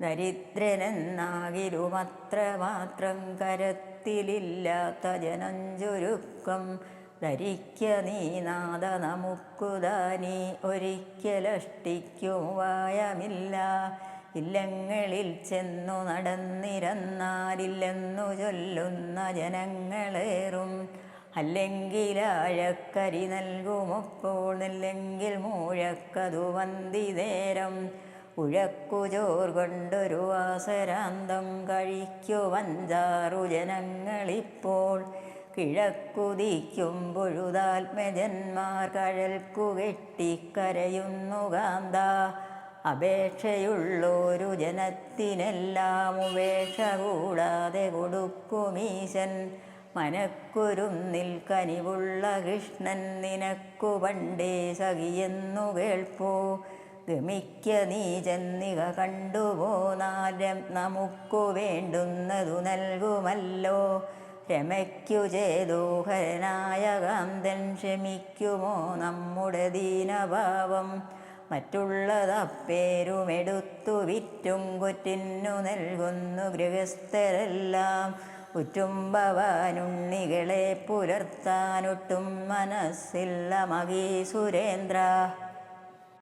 ദരിദ്രനെന്നാകിലുമത്ര മാത്രം കരത്തിലില്ലാത്ത ജനഞ്ചുരുക്കം. ധരിക്ക നീ നാഥ നമുക്കുദാനി ഒരിക്കലഷ്ടിക്കും വായമില്ല. ഇല്ലങ്ങളിൽ ചെന്നു നടന്നിരന്നാലില്ലെന്നു ചൊല്ലുന്ന ജനങ്ങളേറും. അല്ലെങ്കിലാഴക്കരി നൽകുമപ്പോൾ നില്ലെങ്കിൽ മൂഴക്കതു വന്തിനേരം ഉഴക്കുചോർ കൊണ്ടൊരു വാസരാന്തം കഴിക്കുവഞ്ചാറു ജനങ്ങളിപ്പോൾ. കിഴക്കുതിക്കും പൊഴുതാത്മജന്മാർ കഴൽക്കു കെട്ടിക്കരയുന്നു കാന്ത അപേക്ഷയുള്ളൊരു ജനത്തിനെല്ലാം ഉപേക്ഷ കൂടാതെ കൊടുക്കുമീശൻ മനക്കുരുന്നിൽ കനിവുള്ള കൃഷ്ണൻ നിനക്കു പണ്ടേ സഖിയെന്നു കേൾപ്പോ. ഗമിക്ക നീ ചെന്നിക കണ്ടുപോനാരം നമുക്കു വേണ്ടുന്നതു നൽകുമല്ലോ. രമയ്ക്കു ചേതോഹരനായ കാന്തൻ ക്ഷമിക്കുമോ നമ്മുടെ ദീനഭാവം? മറ്റുള്ളതപ്പേരുമെടുത്തു വിറ്റും കുറ്റിന്നു നൽകുന്നു ഗൃഹസ്ഥരെല്ലാം. ഉറ്റുംഭവാനുണ്ണികളെ പുലർത്താനൊട്ടും മനസ്സില്ല മകീ സുരേന്ദ്ര.